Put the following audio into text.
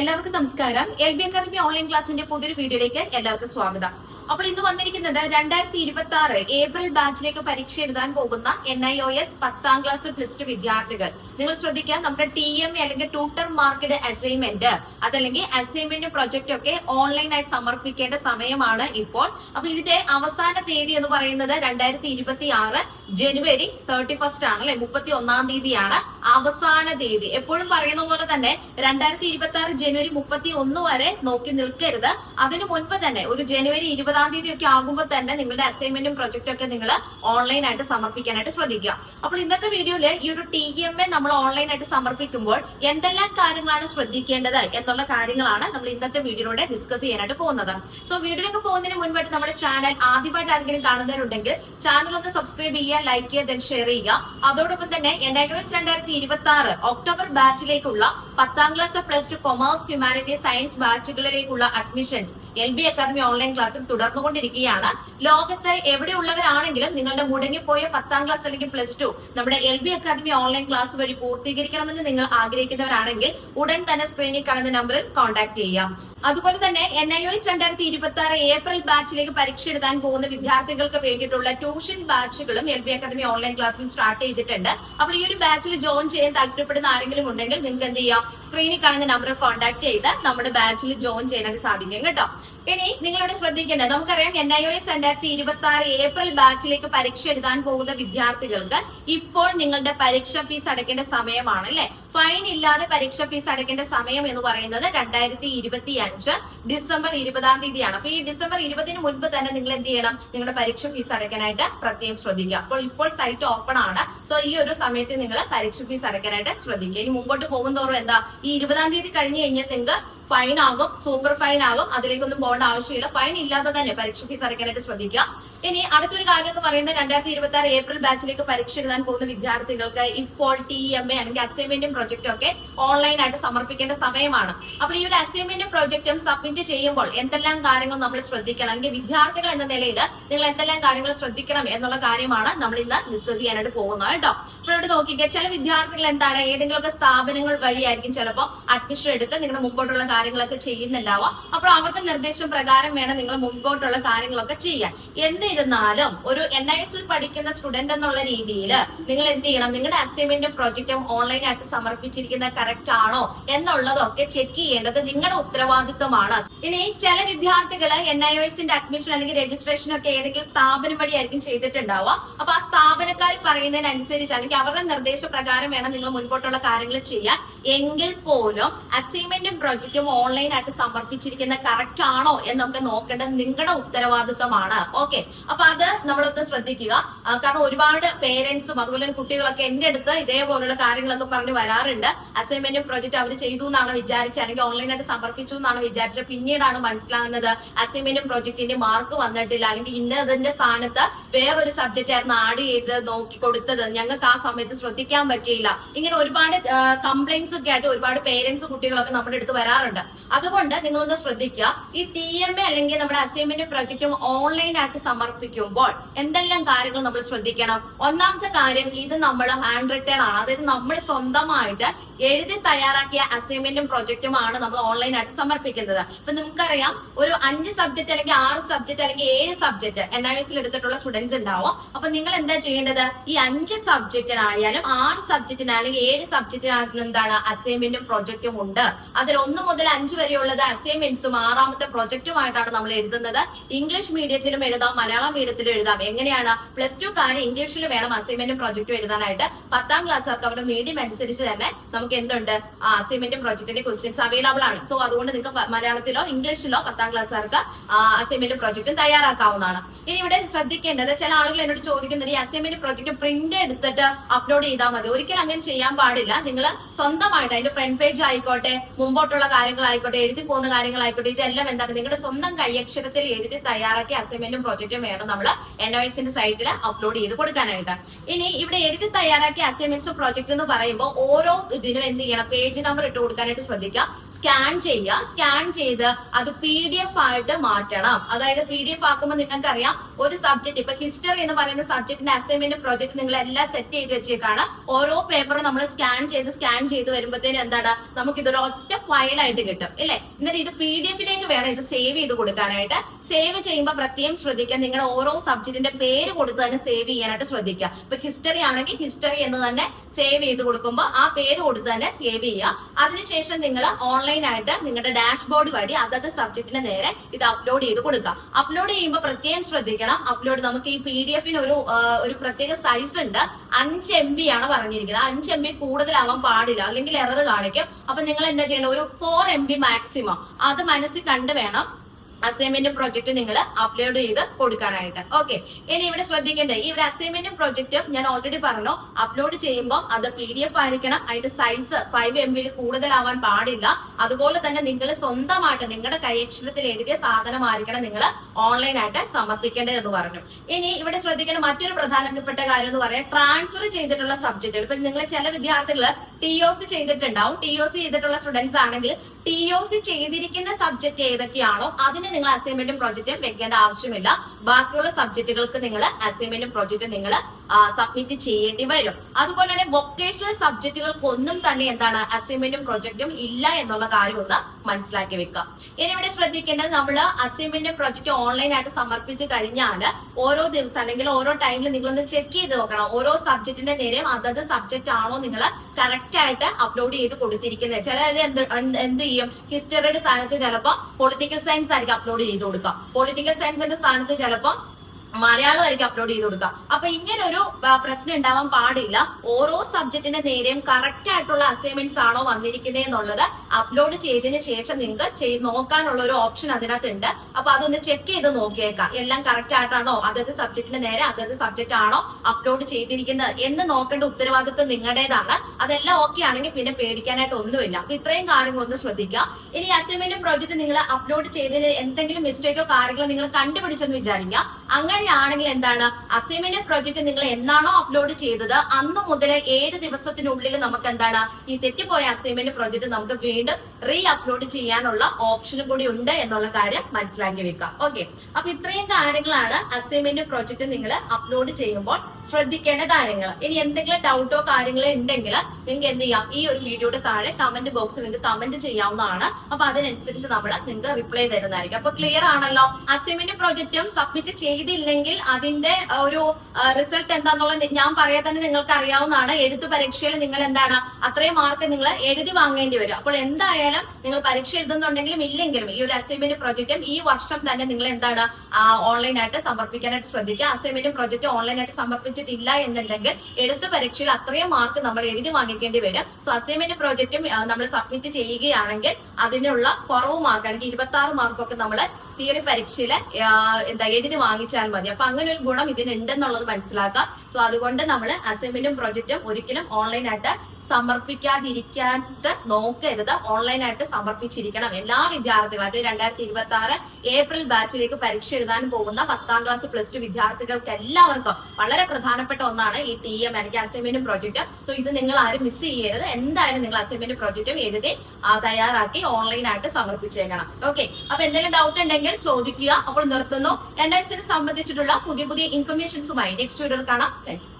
എല്ലാവർക്കും നമസ്കാരം. L B academy online ക്ലാസിന്റെ പുതിയൊരു വീഡിയോയിലേക്ക് എല്ലാവർക്കും സ്വാഗതം. അപ്പോൾ ഇന്ന് വന്നിരിക്കുന്നത് രണ്ടായിരത്തി ഇരുപത്തി ആറ് ഏപ്രിൽ ബാച്ചിലേക്ക് പരീക്ഷ എഴുതാൻ പോകുന്ന എൻ ഐ ഒ എസ് പത്താം ക്ലാസ് പ്ലസ് ടു വിദ്യാർത്ഥികൾ. നിങ്ങൾ ശ്രദ്ധിക്കുക നമ്മുടെ ടി എം അല്ലെങ്കിൽ ട്യൂട്ടർ മാർക്കിന്റെ അസൈൻമെന്റ് അതല്ലെങ്കിൽ അസൈൻമെന്റ് പ്രൊജക്റ്റ് ഒക്കെ ഓൺലൈനായി സമർപ്പിക്കേണ്ട സമയമാണ് ഇപ്പോൾ. അപ്പൊ ഇതിന്റെ അവസാന തീയതി എന്ന് പറയുന്നത് രണ്ടായിരത്തി ഇരുപത്തി ആറ് ജനുവരി തേർട്ടി ഫസ്റ്റ് ആണ് അല്ലെ? മുപ്പത്തി ഒന്നാം തീയതിയാണ് അവസാന തീയതി. എപ്പോഴും പറയുന്ന പോലെ തന്നെ രണ്ടായിരത്തി ഇരുപത്തി ആറ് ജനുവരി മുപ്പത്തി ഒന്ന് വരെ നോക്കി നിൽക്കരുത്. അതിനു മുൻപ് തന്നെ ഒരു ജനുവരി ഇരുപതാം തീയതി ഒക്കെ ആകുമ്പോൾ തന്നെ നിങ്ങളുടെ അസൈൻമെന്റും പ്രൊജക്റ്റും ഒക്കെ നിങ്ങൾ ഓൺലൈൻ ആയിട്ട് സമർപ്പിക്കാനായിട്ട് ശ്രദ്ധിക്കുക. അപ്പോൾ ഇന്നത്തെ വീഡിയോയിൽ ഈ ഒരു ടി എം എ നമ്മൾ ഓൺലൈൻ ആയിട്ട് സമർപ്പിക്കുമ്പോൾ എന്തെല്ലാം കാര്യങ്ങളാണ് ശ്രദ്ധിക്കേണ്ടത് എന്നുള്ള കാര്യങ്ങളാണ് നമ്മൾ ഇന്നത്തെ വീഡിയോയിലൂടെ ഡിസ്കസ് ചെയ്യാനായിട്ട് പോകുന്നത്. സോ വീഡിയോയിലേക്ക് പോകുന്നതിന് മുൻപായിട്ട് നമ്മുടെ ചാനൽ ആദ്യമായിട്ട് ആരെങ്കിലും കാണുന്നവരുണ്ടെങ്കിൽ ചാനൽ ഒന്ന് സബ്സ്ക്രൈബ് ചെയ്യുക ലൈക്ക് ചെയ്യുക ദെൻ ഷെയർ ചെയ്യുക. അതോടൊപ്പം തന്നെ എൻ ഐ എസ് രണ്ടായിരത്തി ഇരുപത്തി ആറ് ഒക്ടോബർ ബാച്ചിലേക്കുള്ള പത്താം class plus two commerce humanity science ബാച്ചുകളിലേക്കുള്ള admissions L B academy online ക്ലാസ്സിൽ തുടർന്നുകൊണ്ടിരിക്കുകയാണ്. ലോകത്ത് എവിടെയുള്ളവരാണെങ്കിലും നിങ്ങളുടെ മുടങ്ങിപ്പോയ പത്താം ക്ലാസ് അല്ലെങ്കിൽ പ്ലസ് ടു നമ്മുടെ L B academy online class വഴി പൂർത്തീകരിക്കണമെന്ന് നിങ്ങൾ ആഗ്രഹിക്കുന്നവരാണെങ്കിൽ ഉടൻ തന്നെ സ്ക്രീനിൽ കാണുന്ന നമ്പറിൽ കോൺടാക്ട് ചെയ്യാം. അതുപോലെ തന്നെ എൻ ഐ ഒസ് രണ്ടായിരത്തി ഇരുപത്തി ആറ് ഏപ്രിൽ ബാച്ചിലേക്ക് പരീക്ഷ എഴുതാൻ പോകുന്ന വിദ്യാർത്ഥികൾക്ക് വേണ്ടിയിട്ടുള്ള ട്യൂഷൻ ബാച്ചുകളും എൽ ബി അക്കാദമി ഓൺലൈൻ ക്ലാസ്സിൽ സ്റ്റാർട്ട് ചെയ്തിട്ടുണ്ട്. അപ്പോൾ ഈ ഒരു ബാച്ചിൽ ജോയിൻ ചെയ്യാൻ താല്പര്യപ്പെടുന്ന ആരെങ്കിലും ഉണ്ടെങ്കിൽ നിങ്ങൾക്ക് എന്ത് ചെയ്യാം? സ്ക്രീനിൽ കാണുന്ന നമ്പറിൽ കോൺടാക്ട് ചെയ്ത് നമ്മുടെ ബാച്ചിൽ ജോയിൻ ചെയ്യാനായിട്ട് സാധിക്കും കേട്ടോ. ഇനി നിങ്ങളിവിടെ ശ്രദ്ധിക്കേണ്ടത് നമുക്കറിയാം എൻ ഐ ഒ എസ് രണ്ടായിരത്തി ഇരുപത്തി ആറ് ഏപ്രിൽ ബാച്ചിലേക്ക് പരീക്ഷ എഴുതാൻ പോകുന്ന വിദ്യാർത്ഥികൾക്ക് ഇപ്പോൾ നിങ്ങളുടെ പരീക്ഷ ഫീസ് അടയ്ക്കേണ്ട സമയമാണ് അല്ലെ ഫൈൻ ഇല്ലാതെ പരീക്ഷ ഫീസ് അടയ്ക്കേണ്ട സമയം എന്ന് പറയുന്നത് രണ്ടായിരത്തി ഇരുപത്തി അഞ്ച് ഡിസംബർ ഇരുപതാം തീയതിയാണ്. അപ്പൊ ഈ ഡിസംബർ ഇരുപതിന് മുൻപ് തന്നെ നിങ്ങൾ എന്ത് ചെയ്യണം? നിങ്ങളുടെ പരീക്ഷ ഫീസ് അടയ്ക്കാനായിട്ട് പ്രത്യേകം ശ്രദ്ധിക്കുക. അപ്പോൾ ഇപ്പോൾ സൈറ്റ് ഓപ്പൺ ആണ്. സോ ഈ ഒരു സമയത്ത് നിങ്ങൾ പരീക്ഷ ഫീസ് അടയ്ക്കാനായിട്ട് ശ്രദ്ധിക്കുക. ഇനി മുമ്പോട്ട് പോകും തോറും എന്താ? ഈ ഇരുപതാം തീയതി കഴിഞ്ഞ് കഴിഞ്ഞാൽ നിങ്ങൾക്ക് ഫൈൻ ആകും സൂപ്പർ ഫൈൻ ആകും. അതിലേക്കൊന്നും പോകേണ്ട ആവശ്യമില്ല. ഫൈൻ ഇല്ലാതെ തന്നെ പരീക്ഷ ഫീസ് അടയ്ക്കാനായിട്ട് ശ്രദ്ധിക്കുക. ഇനി അടുത്തൊരു കാര്യം എന്ന് പറയുന്നത് രണ്ടായിരത്തി ഇരുപത്തി ആറ് ഏപ്രിൽ ബാച്ചിലേക്ക് പരീക്ഷ എഴുതാൻ പോകുന്ന വിദ്യാർത്ഥികൾക്ക് ഇപ്പോൾ ടി എം എ അല്ലെങ്കിൽ അസൈൻമെന്റും പ്രൊജക്റ്റും ഒക്കെ ഓൺലൈൻ ആയിട്ട് സമർപ്പിക്കേണ്ട സമയമാണ്. അപ്പോൾ ഈ ഒരു അസൈൻമെന്റും പ്രൊജക്റ്റും സബ്മിറ്റ് ചെയ്യുമ്പോൾ എന്തെല്ലാം കാര്യങ്ങൾ നമ്മൾ ശ്രദ്ധിക്കണം? അല്ലെങ്കിൽ വിദ്യാർത്ഥികൾ എന്ന നിലയിൽ നിങ്ങൾ എന്തെല്ലാം കാര്യങ്ങൾ ശ്രദ്ധിക്കണം എന്നുള്ള കാര്യമാണ് നമ്മൾ ഇന്ന് ഡിസ്കസ് ചെയ്യാനായിട്ട് പോകുന്നത് കേട്ടോ. ഇവിടെ നോക്കിക്കുക ചില വിദ്യാർത്ഥികൾ എന്താണ്? ഏതെങ്കിലുമൊക്കെ സ്ഥാപനങ്ങൾ വഴിയായിരിക്കും ചിലപ്പോൾ അഡ്മിഷൻ എടുത്ത് നിങ്ങളുടെ മുമ്പോട്ടുള്ള കാര്യങ്ങളൊക്കെ ചെയ്യുന്നുണ്ടാവുക. അപ്പോൾ അവരുടെ നിർദ്ദേശം പ്രകാരം വേണം നിങ്ങൾ മുമ്പോട്ടുള്ള കാര്യങ്ങളൊക്കെ ചെയ്യാൻ. എന്നിരുന്നാലും ഒരു എൻ ഐ എസിൽ പഠിക്കുന്ന സ്റ്റുഡന്റ് എന്നുള്ള രീതിയിൽ നിങ്ങൾ എന്ത് ചെയ്യണം? നിങ്ങളുടെ അസൈൻമെന്റും പ്രോജക്റ്റും ഓൺലൈൻ ആയിട്ട് സമർപ്പിച്ചിരിക്കുന്ന കറക്റ്റ് ആണോ എന്നുള്ളതൊക്കെ ചെക്ക് ചെയ്യേണ്ടത് നിങ്ങളുടെ ഉത്തരവാദിത്വമാണ്. ഇനി ചില വിദ്യാർത്ഥികൾ എൻ ഐ എസിന്റെ അഡ്മിഷൻ അല്ലെങ്കിൽ രജിസ്ട്രേഷൻ ഒക്കെ ഏതെങ്കിലും സ്ഥാപനം വഴിയായിരിക്കും ചെയ്തിട്ടുണ്ടാവുക. അപ്പൊ ആ സ്ഥാപനക്കാർ പറയുന്നതിനനുസരിച്ച് അല്ലെങ്കിൽ അവരുടെ നിർദ്ദേശപ്രകാരം വേണം നിങ്ങൾ മുൻപോട്ടുള്ള കാര്യങ്ങൾ ചെയ്യാൻ. എങ്കിൽ പോലും അസൈൻമെന്റും പ്രൊജക്റ്റും ഓൺലൈൻ ആയിട്ട് സമർപ്പിച്ചിരിക്കുന്ന കറക്റ്റ് ആണോ എന്നൊക്കെ നോക്കേണ്ടത് നിങ്ങളുടെ ഉത്തരവാദിത്വമാണ്. ഓക്കെ അപ്പൊ അത് നമ്മളൊന്ന് ശ്രദ്ധിക്കുക. കാരണം ഒരുപാട് പേരൻസും അതുപോലെ തന്നെ കുട്ടികളൊക്കെ എന്റെ അടുത്ത് ഇതേപോലുള്ള കാര്യങ്ങളൊക്കെ പറഞ്ഞ് വരാറുണ്ട്. അസൈൻമെന്റും പ്രൊജക്റ്റ് അവർ ചെയ്തു എന്നാണ് വിചാരിച്ചത്. അല്ലെങ്കിൽ ഓൺലൈനായിട്ട് സമർപ്പിച്ചു എന്നാണ് വിചാരിച്ചത്. പിന്നീടാണ് മനസ്സിലാകുന്നത് അസൈൻമെന്റും പ്രൊജക്ടിന്റെ മാർക്ക് വന്നിട്ടില്ല. അല്ലെങ്കിൽ ഇന്നതിന്റെ സ്ഥാനത്ത് വേറൊരു സബ്ജക്റ്റ് ആയിരുന്നു ആഡ് ചെയ്ത് നോക്കി കൊടുത്തത് ഞങ്ങൾക്ക് ആ സമയത്ത് ശ്രദ്ധിക്കാൻ പറ്റിയില്ല. ഇങ്ങനെ ഒരുപാട് കംപ്ലൈന്റ്സ് ഒക്കെ ആയിട്ട് ഒരുപാട് പേരൻസ് കുട്ടികളൊക്കെ നമ്മുടെ അടുത്ത് വരാറുണ്ട്. അതുകൊണ്ട് നിങ്ങളൊന്ന് ശ്രദ്ധിക്കുക. ഈ ടി എം എ അല്ലെങ്കിൽ നമ്മുടെ അസൈൻമെന്റ് പ്രൊജക്റ്റും ഓൺലൈൻ ആയിട്ട് സമർപ്പിക്കുമ്പോൾ എന്തെല്ലാം കാര്യങ്ങൾ നമ്മൾ ശ്രദ്ധിക്കണം? ഒന്നാമത്തെ കാര്യം ഇത് നമ്മൾ ഹാൻഡ് റിട്ടേൺ ആണ്. അതായത് നമ്മൾ സ്വന്തമായിട്ട് എഴുതി തയ്യാറാക്കിയ അസൈൻമെന്റും പ്രൊജക്റ്റും ആണ് നമ്മൾ ഓൺലൈൻ ആയിട്ട് സമർപ്പിക്കുന്നത്. അപ്പൊ നമുക്കറിയാം ഒരു അഞ്ച് സബ്ജക്ട് അല്ലെങ്കിൽ ആറ് സബ്ജക്ട് അല്ലെങ്കിൽ ഏഴ് സബ്ജക്ട് എൻ ഐ എസിൽ എടുത്തിട്ടുള്ള സ്റ്റുഡൻസ് ഉണ്ടാവും. അപ്പൊ നിങ്ങൾ എന്താ ചെയ്യേണ്ടത്? ഈ അഞ്ച് സബ്ജക്റ്റിനായാലും ആറ് സബ്ജക്റ്റിന് അല്ലെങ്കിൽ ഏഴ് സബ്ജക്റ്റിനായാലും എന്താണ് അസൈൻമെന്റും പ്രൊജക്റ്റും ഉണ്ട്. അതിൽ ഒന്ന് മുതൽ അഞ്ച് വരെയുള്ളത് അസൈൻമെന്റ്സും ആറാമത്തെ പ്രൊജക്റ്റുമായിട്ടാണ് നമ്മൾ എഴുതുന്നത്. ഇംഗ്ലീഷ് മീഡിയത്തിലും എഴുതാം മലയാളം മീഡിയത്തിലും എഴുതാം. എങ്ങനെയാണ്? പ്ലസ് ടു കാര്യം ഇംഗ്ലീഷിൽ വേണം അസൈൻമെന്റും പ്രൊജക്റ്റും എഴുതാനായിട്ട്. പത്താം ക്ലാസ്സുകാർക്ക് അവരുടെ മീഡിയം അനുസരിച്ച് തന്നെ നമുക്ക് എന്തുണ്ട്? അസൈൻമെന്റും പ്രൊജക്റ്റിന്റെ ക്വസ്റ്റ്യൻസ് അവൈലബിൾ ആണ്. സോ അതുകൊണ്ട് നിങ്ങൾക്ക് മലയാളത്തിലോ ഇംഗ്ലീഷിലോ പത്താം ക്ലാസ്സുകാർക്ക് അസൈൻമെന്റും പ്രൊജക്റ്റും തയ്യാറാക്കാവുന്നതാണ്. ഇനി ഇവിടെ ശ്രദ്ധിക്കേണ്ടത് ചില ആളുകൾ എന്നോട് ചോദിക്കുന്നുണ്ട് ഈ അസൈൻമെന്റ് പ്രൊജക്ട് പ്രിന്റ് എടുത്തിട്ട് അപ്ലോഡ് ചെയ്താൽ മതി. ഒരിക്കലും അങ്ങനെ ചെയ്യാൻ പാടില്ല. നിങ്ങൾ സ്വന്തമായിട്ട് അതിന്റെ ഫ്രണ്ട് പേജ് ആയിക്കോട്ടെ മുമ്പോട്ടുള്ള കാര്യങ്ങളായിക്കോട്ടെ എഴുതി പോകുന്ന കാര്യങ്ങളായിക്കോട്ടെ ഇതെല്ലാം എന്താണ്? നിങ്ങളുടെ സ്വന്തം കൈയക്ഷരത്തിൽ എഴുതി തയ്യാറാക്കിയ അസൈൻമെന്റും പ്രൊജക്റ്റും വേണം നമ്മൾ എൻ ഒ സൈറ്റിൽ അപ്ലോഡ് ചെയ്ത് കൊടുക്കാനായിട്ട്. ഇനി ഇവിടെ എഴുതി തയ്യാറാക്കിയ അസൈൻമെന്റ്സ് പ്രൊജക്ട് എന്ന് പറയുമ്പോൾ ഓരോ ഇതിനും എന്ത് ചെയ്യണം? പേജ് നമ്പർ ഇട്ട് കൊടുക്കാനായിട്ട് ശ്രദ്ധിക്കുക. സ്കാൻ ചെയ്യുക. സ്കാൻ ചെയ്ത് അത് പി ഡി എഫ് ആയിട്ട് മാറ്റണം. അതായത് പി ഡി എഫ് ആക്കുമ്പോൾ നിങ്ങൾക്ക് അറിയാം ഒരു സബ്ജക്ട് ഇപ്പൊ ഹിസ്റ്ററി എന്ന് പറയുന്ന സബ്ജക്റ്റിന്റെ അസൈൻമെന്റ് പ്രോജക്ട് നിങ്ങൾ എല്ലാം സെറ്റ് ചെയ്ത് വെച്ചേക്കാണ്. ഓരോ പേപ്പറും നമ്മൾ സ്കാൻ ചെയ്ത് സ്കാൻ ചെയ്ത് വരുമ്പോഴത്തേനും എന്താണ്? നമുക്ക് ഇതൊരു ഒറ്റ ഫയൽ ആയിട്ട് കിട്ടും. ഇല്ലേ? എന്നിട്ട് ഇത് പി ഡി എഫിലേക്ക് വേണം ഇത് സേവ് ചെയ്ത് കൊടുക്കാനായിട്ട്. സേവ് ചെയ്യുമ്പോൾ പ്രത്യേകം ശ്രദ്ധിക്കുക. നിങ്ങളുടെ ഓരോ സബ്ജക്റ്റിന്റെ പേര് കൊടുത്ത് തന്നെ സേവ് ചെയ്യാനായിട്ട് ശ്രദ്ധിക്കുക. ഇപ്പൊ ഹിസ്റ്ററി ആണെങ്കിൽ ഹിസ്റ്ററി എന്ന് തന്നെ സേവ് ചെയ്ത് കൊടുക്കുമ്പോൾ ആ പേര് കൊടുത്ത് തന്നെ സേവ് ചെയ്യുക. അതിനുശേഷം നിങ്ങൾ ഓൺലൈൻ ആയിട്ട് നിങ്ങളുടെ ഡാഷ്ബോർഡ് വഴി അതത് സബ്ജക്റ്റിന്റെ നേരെ ഇത് അപ്ലോഡ് ചെയ്ത് കൊടുക്കുക. അപ്ലോഡ് ചെയ്യുമ്പോൾ പ്രത്യേകം ശ്രദ്ധിക്കണം. അപ്ലോഡ് നമുക്ക് ഈ പി ഡി എഫിന് ഒരു ഒരു പ്രത്യേക സൈസ് ഉണ്ട്. അഞ്ച് എം ബി ആണ് പറഞ്ഞിരിക്കുന്നത്. അഞ്ച് എം ബി കൂടുതലാവാൻ പാടില്ല. അല്ലെങ്കിൽ എറർ കാണിക്കും. അപ്പൊ നിങ്ങൾ എന്താ ചെയ്യണം ഒരു ഫോർ എം ബി മാക്സിമം അത് മനസ്സിൽ കണ്ട് വേണം. അസൈൻമെന്റ് പ്രോജക്റ്റ് നിങ്ങൾ അപ്ലോഡ് ചെയ്ത് കൊടുക്കാനായിട്ട്. ഓക്കെ ഇനി ഇവിടെ ശ്രദ്ധിക്കേണ്ടത് ഇവിടെ അസൈൻമെന്റ് പ്രോജക്റ്റ് ഞാൻ ഓൾറെഡി പറഞ്ഞു. അപ്ലോഡ് ചെയ്യുമ്പോൾ അത് പി ഡി എഫ് ആയിരിക്കണം. അതിന്റെ സൈസ് ഫൈവ് എം ബിയിൽ കൂടുതലാവാൻ പാടില്ല. അതുപോലെ തന്നെ നിങ്ങൾ സ്വന്തമായിട്ട് നിങ്ങളുടെ കൈയക്ഷരത്തിൽ എഴുതിയ സാധനമായിരിക്കണം നിങ്ങൾ ഓൺലൈനായിട്ട് സമർപ്പിക്കേണ്ടത് എന്ന് പറഞ്ഞു. ഇനി ഇവിടെ ശ്രദ്ധിക്കേണ്ട മറ്റൊരു പ്രധാനപ്പെട്ട കാര്യം എന്ന് പറയാൻ ട്രാൻസ്ഫർ ചെയ്തിട്ടുള്ള സബ്ജക്റ്റുകൾ ഇപ്പൊ നിങ്ങൾ ചില വിദ്യാർത്ഥികൾ ടി ഒ സി ചെയ്തിട്ടുണ്ടാവും. ടി ഒ സി ചെയ്തിട്ടുള്ള സ്റ്റുഡൻസ് ആണെങ്കിൽ ടി ഒ സി ചെയ്തിരിക്കുന്ന സബ്ജക്ട് ഏതൊക്കെയാണോ അതിന് നിങ്ങൾ അസൈൻമെന്റും പ്രോജക്റ്റും വെക്കേണ്ട ആവശ്യമില്ല. ബാക്കിയുള്ള സബ്ജക്റ്റുകൾക്ക് നിങ്ങൾ അസൈൻമെന്റും പ്രോജക്റ്റും നിങ്ങൾ സബ്മിറ്റ് ചെയ്യേണ്ടി വരും. അതുപോലെ തന്നെ വൊക്കേഷണൽ സബ്ജക്റ്റുകൾക്കൊന്നും തന്നെ എന്താണ് അസൈൻമെന്റും പ്രൊജക്റ്റും ഇല്ല എന്നുള്ള കാര്യം ഒന്ന് മനസ്സിലാക്കി വെക്കുക. ഇനി ഇവിടെ ശ്രദ്ധിക്കേണ്ടത് നമ്മൾ അസൈൻമെന്റും പ്രോജക്റ്റ് ഓൺലൈൻ ആയിട്ട് സമർപ്പിച്ചു കഴിഞ്ഞാൽ ഓരോ ദിവസം അല്ലെങ്കിൽ ഓരോ ടൈമിൽ നിങ്ങളൊന്ന് ചെക്ക് ചെയ്ത് നോക്കണം. ഓരോ സബ്ജക്റ്റിന്റെ നേരെയും അതത് സബ്ജക്റ്റ് ആണോ നിങ്ങൾ കറക്റ്റ് ആയിട്ട് അപ്ലോഡ് ചെയ്ത് കൊടുത്തിരിക്കുന്നത്. ചില എന്ത് എന്ത് ചെയ്യും? ഹിസ്റ്ററിയുടെ സ്ഥാനത്ത് ചിലപ്പോൾ പൊളിറ്റിക്കൽ സയൻസ് ആയിരിക്കും അപ്ലോഡ് ചെയ്ത് കൊടുക്കുക. പൊളിറ്റിക്കൽ സയൻസിന്റെ സ്ഥാനത്ത് ചിലപ്പോൾ മലയാളമായിരിക്കും അപ്ലോഡ് ചെയ്ത് കൊടുക്കുക. അപ്പൊ ഇങ്ങനെ ഒരു പ്രശ്നം ഉണ്ടാവാൻ പാടില്ല. ഓരോ സബ്ജക്റ്റിന്റെ നേരെയും കറക്റ്റ് ആയിട്ടുള്ള അസൈൻമെന്റ്സ് ആണോ വന്നിരിക്കുന്നത് എന്നുള്ളത് അപ്ലോഡ് ചെയ്തതിന് ശേഷം നിങ്ങൾക്ക് നോക്കാനുള്ള ഒരു ഓപ്ഷൻ അതിനകത്ത് ഉണ്ട് അപ്പൊ അതൊന്ന് ചെക്ക് ചെയ്ത് നോക്കിയേക്കാം. എല്ലാം കറക്റ്റ് ആയിട്ടാണോ? അതത് സബ്ജക്റ്റിന്റെ നേരെ അതത് സബ്ജക്റ്റ് ആണോ അപ്ലോഡ് ചെയ്തിരിക്കുന്നത് എന്ന് നോക്കേണ്ട ഉത്തരവാദിത്വം നിങ്ങളുടേതാണ്. അതെല്ലാം ഓക്കെ ആണെങ്കിൽ പിന്നെ പേടിക്കാനായിട്ട് ഒന്നുമില്ല. അപ്പൊ ഇത്രയും കാര്യങ്ങളൊന്ന് ശ്രദ്ധിക്കുക. ഇനി അസൈൻമെന്റ് പ്രോജക്റ്റ് നിങ്ങൾ അപ്ലോഡ് ചെയ്തതിൽ എന്തെങ്കിലും മിസ്റ്റേക്കോ കാര്യങ്ങളോ നിങ്ങൾ കണ്ടുപിടിച്ചെന്ന് വിചാരിക്കുക. അങ്ങനെയാണെങ്കിൽ എന്താണ്? അസൈൻമെന്റ് പ്രോജക്റ്റ് നിങ്ങൾ എന്നാണോ അപ്ലോഡ് ചെയ്തത്? അന്ന് മുതൽ ഏഴ് ദിവസത്തിനുള്ളിൽ നമുക്ക് എന്താണ്? ഈ തെറ്റിപ്പോയ അസൈൻമെന്റ് പ്രോജക്റ്റ് നമുക്ക് വീണ്ടും റീ അപ്ലോഡ് ചെയ്യാനുള്ള ഓപ്ഷനും കൂടി ഉണ്ട് എന്നുള്ള കാര്യം മനസ്സിലാക്കി വെക്കാം ഓക്കെ അപ്പൊ ഇത്രയും കാര്യങ്ങളാണ് അസൈൻമെന്റ് പ്രോജക്റ്റ് നിങ്ങൾ അപ്ലോഡ് ചെയ്യുമ്പോൾ ശ്രദ്ധിക്കേണ്ട കാര്യങ്ങൾ. ഇനി എന്തെങ്കിലും ഡൗട്ടോ കാര്യങ്ങളോ ഉണ്ടെങ്കിൽ നിങ്ങൾക്ക് എന്ത് ചെയ്യാം? ഈ ഒരു വീഡിയോയുടെ താഴെ കമന്റ് ബോക്സിൽ നിങ്ങൾക്ക് കമന്റ് ചെയ്യാവുന്നതാണ്. അപ്പൊ അതിനനുസരിച്ച് നമ്മൾ നിങ്ങൾക്ക് റിപ്ലൈ തരുന്നതായിരിക്കും. അപ്പൊ ക്ലിയർ ആണല്ലോ? അസൈൻമെന്റ് പ്രോജക്റ്റും സബ്മിറ്റ് ചെയ്തില്ലെങ്കിൽ അതിന്റെ ഒരു റിസൾട്ട് എന്താണെന്നുള്ളത് ഞാൻ പറയാൻ തന്നെ നിങ്ങൾക്ക് അറിയാവുന്നതാണ് എഴുത്തു പരീക്ഷയിൽ നിങ്ങൾ എന്താണ് അത്രയും മാർക്ക് നിങ്ങൾ എഴുതി വാങ്ങേണ്ടി വരും. അപ്പോൾ എന്തായാലും നിങ്ങൾ പരീക്ഷ എഴുതുന്നുണ്ടെങ്കിലും ഇല്ലെങ്കിലും ഈ ഒരു അസൈൻമെന്റ് പ്രൊജക്റ്റും ഈ വർഷം തന്നെ നിങ്ങൾ എന്താണ് ഓൺലൈൻ ആയിട്ട് സമർപ്പിക്കാനായിട്ട് ശ്രദ്ധിക്കുക. അസൈൻമെന്റും പ്രോജക്റ്റ് ഓൺലൈൻ ആയിട്ട് സമർപ്പിച്ചിട്ടില്ല എന്നുണ്ടെങ്കിൽ എഴുത്തു പരീക്ഷയിൽ അത്രയും മാർക്ക് നമ്മൾ എഴുതി വാങ്ങിക്കേണ്ടി വരും. സോ അസൈൻമെന്റ് പ്രോജക്റ്റും നമ്മൾ സബ്മിറ്റ് ചെയ്യുകയാണെങ്കിൽ അതിനുള്ള കുറവ് മാർക്ക് അല്ലെങ്കിൽ ഇരുപത്തി ആറ് മാർക്കൊക്കെ നമ്മൾ തിയറി പരീക്ഷയിൽ എന്താ എഴുതി വാങ്ങിച്ചാൽ മതി. അപ്പൊ അങ്ങനെ ഒരു ഗുണം ഇതിനുണ്ടെന്നുള്ളത് മനസ്സിലാക്കാം. സോ അതുകൊണ്ട് നമ്മൾ അസൈൻമെന്റും പ്രൊജക്റ്റും ഒരിക്കലും ഓൺലൈൻ ആയിട്ട് സമർപ്പിക്കാതിരിക്കാനായിട്ട് നോക്കരുത്. ഓൺലൈനായിട്ട് സമർപ്പിച്ചിരിക്കണം. എല്ലാ വിദ്യാർത്ഥികളും അതായത് രണ്ടായിരത്തി ഇരുപത്തി ആറ് ഏപ്രിൽ ബാച്ചിലേക്ക് പരീക്ഷ എഴുതാൻ പോകുന്ന പത്താം ക്ലാസ് പ്ലസ് ടു വിദ്യാർത്ഥികൾക്ക് എല്ലാവർക്കും വളരെ പ്രധാനപ്പെട്ട ഒന്നാണ് ഈ ടി എം അല്ലെങ്കിൽ അസൈൻമെന്റും പ്രോജക്റ്റും സോ ഇത് നിങ്ങൾ ആരും മിസ് ചെയ്യരുത്. എന്തായാലും നിങ്ങൾ അസൈൻമെന്റ് പ്രോജക്റ്റും എഴുതി തയ്യാറാക്കി ഓൺലൈനായിട്ട് സമർപ്പിച്ചേക്കണം. ഓക്കെ അപ്പൊ എന്തെങ്കിലും ഡൗട്ട് ഉണ്ടെങ്കിൽ ചോദിക്കുക. അപ്പോൾ നിർത്തുന്നു. രണ്ടാഴ്ചയെ സംബന്ധിച്ചിട്ടുള്ള പുതിയ പുതിയ ഇൻഫർമേഷൻസുമായി നെക്സ്റ്റ് വീഡിയോയിൽ കാണാം. Thank you.